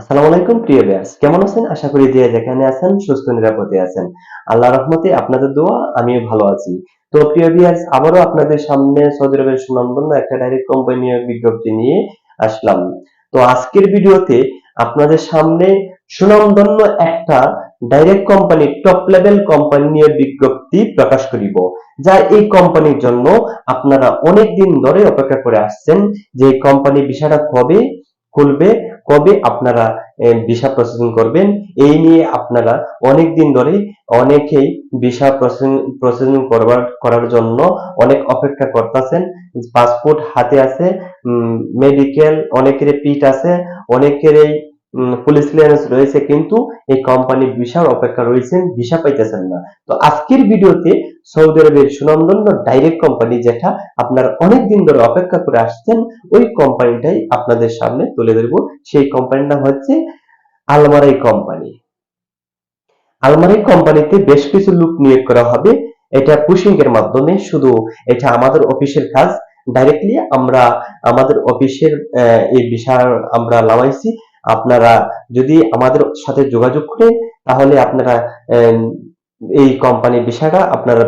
আসসালামু আলাইকুম, প্রিয় ভিউয়ার্স কেমন আছেন? আশা করি যে যেখানে আছেন, সুস্থ নিরাপদে আছেন। আল্লাহ রহমতে আপনাদের দোয়া, আমিও ভালো আছি। তো প্রিয় আবারও আপনাদের সামনে সৌদি আরবের একটা ডাইরেক্ট কোম্পানি বিজ্ঞপ্তি নিয়ে আসলাম। তো আজকের ভিডিওতে আপনাদের সামনে একটা direct company top level company নিয়ে বিজ্ঞপ্তি প্রকাশ করিব, যা এই কোম্পানির জন্য আপনারা অনেক দিন ধরে অপেক্ষা করে আসছেন যে কোম্পানি বিষয়টা কবে খুলবে, কবে আপনারা ভিসা প্রসেসিং করবেন, এই নিয়ে আপনারা অনেক দিন ধরে অনেকেই ভিসা প্রসেসিং প্রসেসিং করবার, করার জন্য অনেক অপেক্ষা করতেছেন। পাসপোর্ট হাতে আছে মেডিকেল অনেকের পিট আছে, অনেকেরই পুলিশ রয়েছে, কিন্তু এই কোম্পানি ভিসার অপেক্ষা রয়েছেন ভিসা পাইতেছেন না। তো আজকের ভিডিওতে সৌদি আরবের সুনামধন্য ডাইরেক্ট কোম্পানি যেটা আপনারা অনেক দিন ধরে অপেক্ষা করে আসছেন, ওই কোম্পানিটাই আপনাদের সামনে তুলে ধরবো। সেই কোম্পানিটা হচ্ছে আলমারাই কোম্পানি আলমারাই কোম্পানিতে বেশ কিছু লোক নিয়োগ করা হবে। এটা পুশিং এর মাধ্যমে শুধু এটা আমাদের অফিসের কাজ। ডাইরেক্টলি আমরা আমাদের অফিসের এই বিষয় আমরা লাগাইছি। আপনারা যদি আমাদের সাথে যোগাযোগ করে তাহলে আপনারা এই কোম্পানি বিষয়টা আপনারা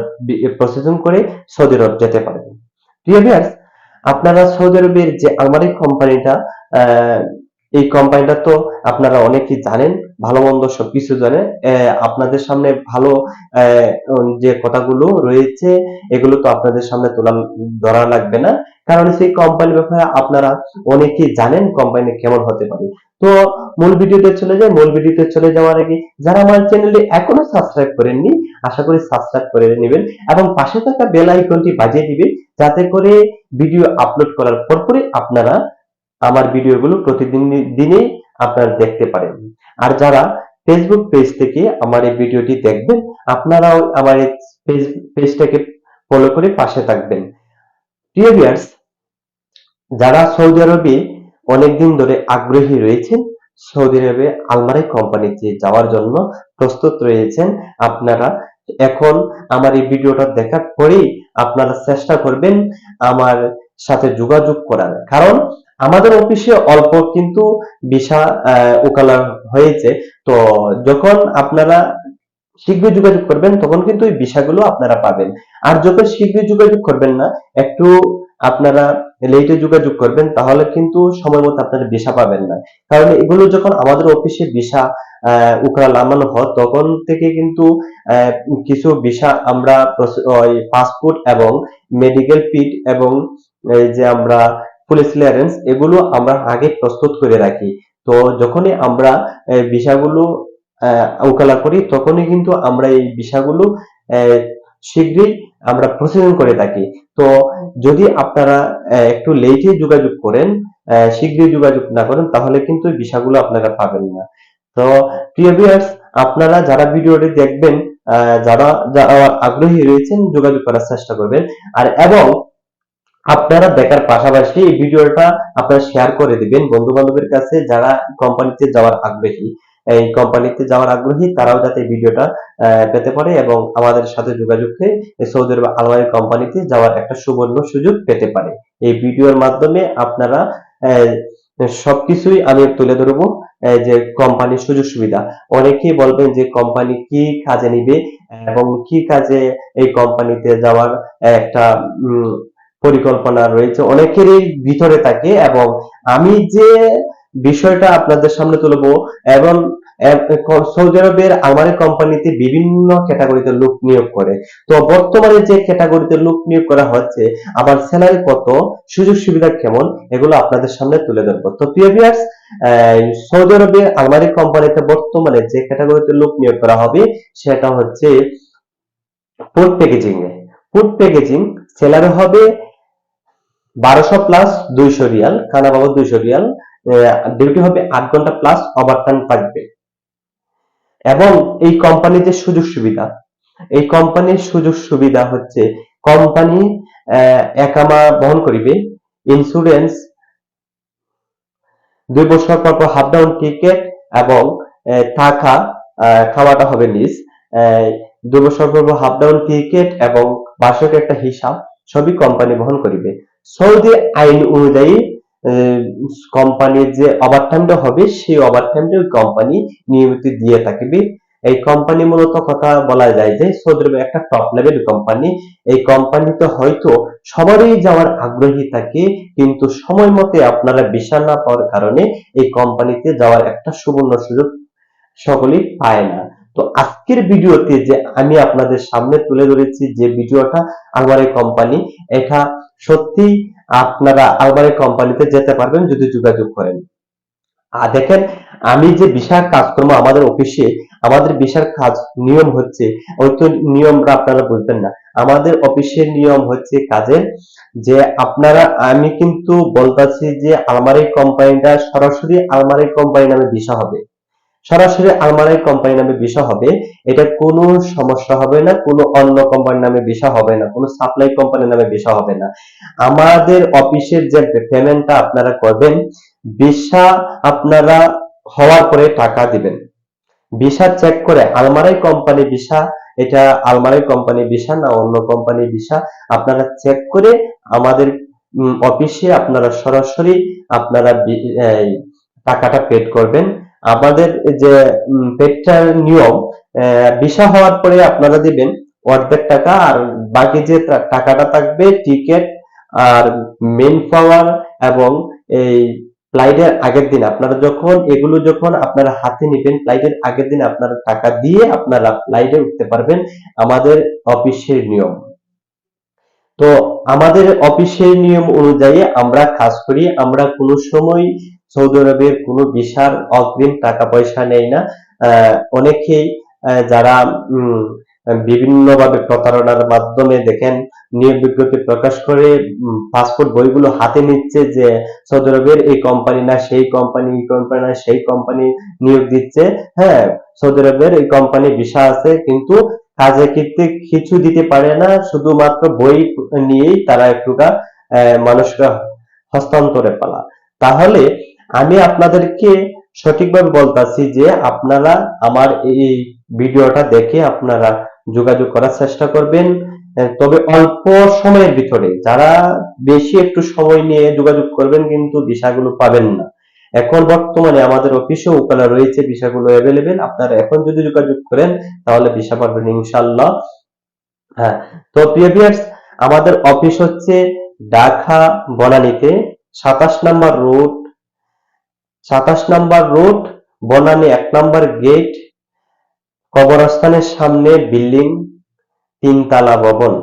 প্রসেসিং করে সৌদি আরব যেতে পারবেন। প্রিয় আপনারা সৌদি আরবের যে আমাদের কোম্পানিটা এই কোম্পানিটা তো আপনারা অনেকেই জানেন ভালো মন্দ সবকিছু জানেন। আপনাদের সামনে ভালো যে কথাগুলো রয়েছে, এগুলো তো আপনাদের সামনে তোলা, ধরা লাগবে না। কারণ সেই কোম্পানির ব্যাপারে আপনারা অনেকেই জানেন কোম্পানি কেমন হতে পারে। তো মূল ভিডিওতে চলে যায় মূল ভিডিওতে চলে যাওয়ার আগে যারা আমার চ্যানেলে এখনও সাবস্ক্রাইব করেননি, আশা করি সাবস্ক্রাইব করে নেবেন এবং পাশে থাকা বেল আইকনটি বাজিয়ে দিবেন, যাতে করে ভিডিও আপলোড করার পরপরই আপনারা আমার ভিডিওগুলো প্রতিদিন দিনে আপনারা দেখতে পারেন। আর যারা ফেসবুক পেজ থেকে আমার এই ভিডিওটি দেখবেন, আপনারাও আমার এই পেজটাকে ফলো করে পাশে থাকবেন। প্রিয় ভিউয়ার্স যারা সৌদি আরবে অনেকদিন ধরে আগ্রহী রয়েছেন, সৌদি আরবে আলমারি কোম্পানিতে যাওয়ার জন্য প্রস্তুত রয়েছেন, আপনারা এখন আমার এই ভিডিওটা দেখার পরেই আপনারা চেষ্টা করবেন আমার সাথে যোগাযোগ করার। কারণ আমাদের অফিসে অল্প কিন্তু ভিসা ওকালা হয়েছে। তো যখন আপনারা শীঘ্রই যোগাযোগ করবেন, তখন কিন্তু এই ভিসাগুলো আপনারা পাবেন। আর যখন শীঘ্রই যোগাযোগ করবেন না, একটু আপনারা লেটে যোগাযোগ করবেন, তাহলে কিন্তু সময় মতো আপনারা ভিসা পাবেন না। কারণ এগুলো যখন আমাদের অফিসে ভিসা উকরা লামানো হয়, তখন থেকে কিন্তু কিছু ভিসা আমরা পাসপোর্ট এবং মেডিকেল পিট এবং যে আমরা পুলিশ ক্লিয়ারেন্স এগুলো আমরা আগে প্রস্তুত করে রাখি। তো যখনই আমরা ভিসাগুলো ওকালা করি, তখনই কিন্তু আমরা এই ভিসাগুলো শীঘ্রই আমরা প্রসেসিং করে থাকি। তো যদি আপনারা একটু লেটে যোগাযোগ করেন শীঘ্রই যোগাযোগ না করেন, তাহলে কিন্তু ভিসাগুলো আপনারা পাবেন না। তো প্রিয় ভিউয়ার্স আপনারা যারা ভিডিওটি দেখবেন যারা আগ্রহী রয়েছেন, যোগাযোগ করার চেষ্টা করবেন। আর এবং আপনারা দেখার পাশাপাশি এই ভিডিওটা আপনারা শেয়ার করে দিবেন। বন্ধু বান্ধবের কাছে যারা কোম্পানিতে যাওয়ার আগ্রহী, এই কোম্পানিতে যাওয়ার আগ্রহী, তারাও যাতে ভিডিওটা পেতে পারে এবং আমাদের সাথে যোগাযোগ করে সৌদি আরব আলমারি কোম্পানিতে যাওয়ার একটা সুবর্ণ সুযোগ পেতে পারে। এই ভিডিওর মাধ্যমে আপনারা সবকিছুই আমি তুলে ধরবো যে কোম্পানির সুযোগ সুবিধা। অনেকেই বলবেন যে কোম্পানি কি কাজে নিবে এবং কি কাজে এই কোম্পানিতে যাওয়ার একটা পরিকল্পনা রয়েছে অনেকেরই ভিতরে থাকে এবং আমি যে বিষয়টা আপনাদের সামনে তুলবো এবং সৌদি আরবের আমাদের কোম্পানিতে বিভিন্ন ক্যাটাগরিতে লোক নিয়োগ করে। তো বর্তমানে যে ক্যাটাগরিতে লোক নিয়োগ করা হচ্ছে, আমার স্যালারি কত, সুযোগ সুবিধা কেমন, এগুলো আপনাদের সামনে তুলে ধরবো। তো প্রিয় ভিউয়ার্স সৌদি আরবের আলমারি কোম্পানিতে বর্তমানে যে ক্যাটাগরিতে লোক নিয়োগ করা হবে, সেটা হচ্ছে ফুড প্যাকেজিং এ ফুড প্যাকেজিং স্যালারি হবে বারোশো প্লাস দুইশো রিয়াল খানা বাবদ দুইশো রিয়াল ডিউটি হবে আট ঘণ্টা প্লাস ওভারটাইম থাকবে। এবং এই কোম্পানির যে সুযোগ সুবিধা। এই কোম্পানির সুযোগ সুবিধা হচ্ছে কোম্পানি একামা বহন করিবে ইন্স্যুরেন্স দুই বছর পর পর হাফ ডাউন টিকেট এবং থাকা খাওয়াটা হবে নিজ। দুই বছর পর হাফ ডাউন টিকেট এবং বার্ষিক একটা হিসাব সবই কোম্পানি বহন করিবে। সৌদি আইন অনুযায়ী কোম্পানির যে ওভারটাইমটা হবে, সেই ওভারটাইমটা কোম্পানি নিয়মিত দিয়ে থাকবে। এই কোম্পানি মূলত কথা বলা যায় যে সৌদি আরবে একটা টপ লেভেল কোম্পানি। এই কোম্পানিতে হয়তো সবারই যাওয়ার আগ্রহী থাকে, কিন্তু সময় মতে আপনারা ভিসা না পাওয়ার কারণে এই কোম্পানিতে যাওয়ার একটা সুবর্ণ সুযোগ সকলেই পায় না। তো আজকের ভিডিওতে যে আমি আপনাদের সামনে তুলে ধরেছি যে ভিডিওটা আলমারি কোম্পানি, এটা সত্যি আপনারা আলমারি কোম্পানিতে যেতে পারবেন যদি যোগাযোগ করেন। আর দেখেন, আমি যে বিশাল কাজকর্ম আমাদের অফিসে, আমাদের বিশাল কাজ নিয়ম হচ্ছে ওই তো নিয়মটা আপনারা বুঝবেন না। আমাদের অফিসের নিয়ম হচ্ছে কাজের যে আপনারা, আমি কিন্তু বলতাছি যে আলমারি কোম্পানিটা সরাসরি আলমারি কোম্পানি নামে ভিসা হবে। সরাসরি আলমারি কোম্পানি নামে ভিসা হবে, এটা কোনো সমস্যা হবে না, কোনো অন্য কোম্পানি নামে ভিসা হবে না, কোনো সাপ্লাই কোম্পানি নামে ভিসা হবে না। আমাদের অফিসের যে পেমেন্টটা আপনারা করবেন ভিসা আপনারা হওয়ার পরে টাকা দিবেন। ভিসা চেক করে আলমারাই কোম্পানি ভিসা এটা আলমারাই কোম্পানি ভিসা না অন্য কোম্পানি ভিসা আপনারা চেক করে আমাদের অফিসে আপনারা সরাসরি আপনারা টাকাটা পেড করবেন। আমাদের যে পেডটার নিয়ম ভিসা হওয়ার পরে আপনারা দিবেন অর্ধেক টাকা আর বাকি যে টাকাটা থাকবে টিকিট আর মেন পাওয়ার এবং এই ফ্লাইটের আগের দিন। আপনারা যখন, এগুলো যখন আপনারা হাতে নেবেন ফ্লাইটের আগের দিন আপনারা টাকা দিয়ে আপনারা ফ্লাইটে উঠতে পারবেন আমাদের অফিসের নিয়ম। তো আমাদের অফিসের নিয়ম অনুযায়ী আমরা কাজ করি। আমরা কোনো সময় সৌদি আরবের কোনো বিশাল অগ্রিম টাকা পয়সা নেই না অনেকেই যারা বিভিন্নভাবে প্রতারণার মাধ্যমে দেখেন, নিয়োগ বিজ্ঞপ্তি প্রকাশ করে পাসপোর্ট বইগুলো হাতে নিচ্ছে যে সৌদি আরবের এই কোম্পানি না, সেই কোম্পানি, এই কোম্পানি না, সেই কোম্পানি নিয়োগ দিচ্ছে। হ্যাঁ সৌদি আরবের এই কোম্পানি ভিসা আছে, কিন্তু কাজে ক্ষেত্রে কিছু দিতে পারে না, শুধুমাত্র বই নিয়েই তারা একটুকা মানুষরা হস্তান্তরে পালা। তাহলে আমি আপনাদেরকে সঠিকভাবে বলতাছি যে আপনারা আমার এই ভিডিওটা দেখে আপনারা যোগাযোগ করার চেষ্টা করবেন। তবে অল্প সময়ের ভিতরে, যারা বেশি একটু সময় নিয়ে যোগাযোগ করবেন কিন্তু ভিসাগুলো পাবেন না। এখন বর্তমানে আমাদের অফিসে ওখানে রয়েছে ভিসাগুলো অ্যাভেলেবেল আপনারা এখন যদি যোগাযোগ করেন তাহলে ভিসা পাবেন ইনশাল্লাহ হ্যাঁ তো প্রিয় আমাদের অফিস হচ্ছে ঢাকা বনানীতে সাতাশ নাম্বার রোড সাতাশ নাম্বার রোড, বনানী এক নাম্বার গেট, কবরস্থানের সামনে বিল্ডিং, তিনতলা ভবন।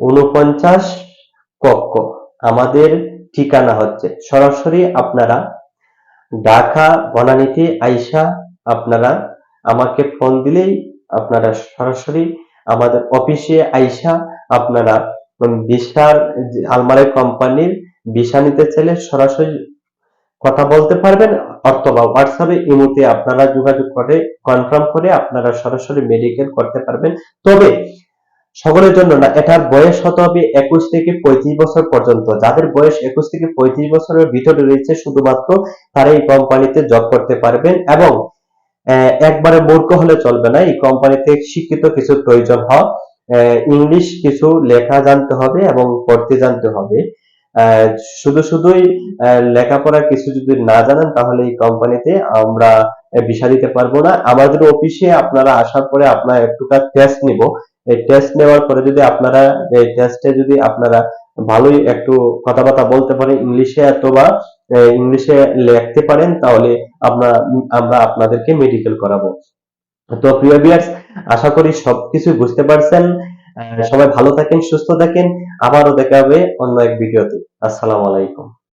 উনপঞ্চাশ কক্ষ। আমাদের ঠিকানা হচ্ছে। সরাসরি আপনারা ঢাকা বনানীতে আইসা আপনারা আমাকে ফোন দিলেই আপনারা সরাসরি আমাদের অফিসে আইসা আপনারা বিশাল আলমারি কোম্পানির ভিসা নিতে চাইলে সরাসরি কথা বলতে পারবেন অথবা হোয়াটসঅ্যাপে ইমোতে আপনারা যোগাযোগ করে কনফার্ম করে আপনারা সরাসরি মেডিকেল করতে পারবেন। তবে, সকলের জন্য না এটার বয়স হতে হবে একুশ থেকে পঁয়ত্রিশ বছর পর্যন্ত। যাদের বয়স একুশ থেকে পঁয়ত্রিশ বছরের ভিতরে রয়েছে, শুধুমাত্র তারা এই কোম্পানিতে জব করতে পারবেন এবং একবারে মূর্খ হলে চলবে না। এই কোম্পানিতে শিক্ষিত কিছু প্রয়োজন হয়। ইংলিশ কিছু লেখা জানতে হবে এবং পড়তে জানতে হবে। শুধু শুধুই লেখাপড়া কিছু যদি না জানেন, তাহলে এই কোম্পানিতে আমরা ভিসা দিতে পারব না। আমাদের অফিসে আপনারা আসার পরে একটুকা টেস্ট নিব। এই টেস্ট নেওয়ার পরে যদি আপনারা, এই টেস্টে যদি আপনারা ভালোই একটু কথাবার্তা বলতে পারেন, ইংলিশে অথবা ইংলিশে লিখতে পারেন, তাহলে আমরা আমরা আপনাদেরকে মেডিকেল করাবো। তো প্রিয় বিয়ার্স আশা করি সবকিছু বুঝতে পারছেন। সবাই ভালো থাকেন, সুস্থ থাকেন। আবারও দেখা হবে অন্য এক ভিডিওতে। আসসালামু আলাইকুম।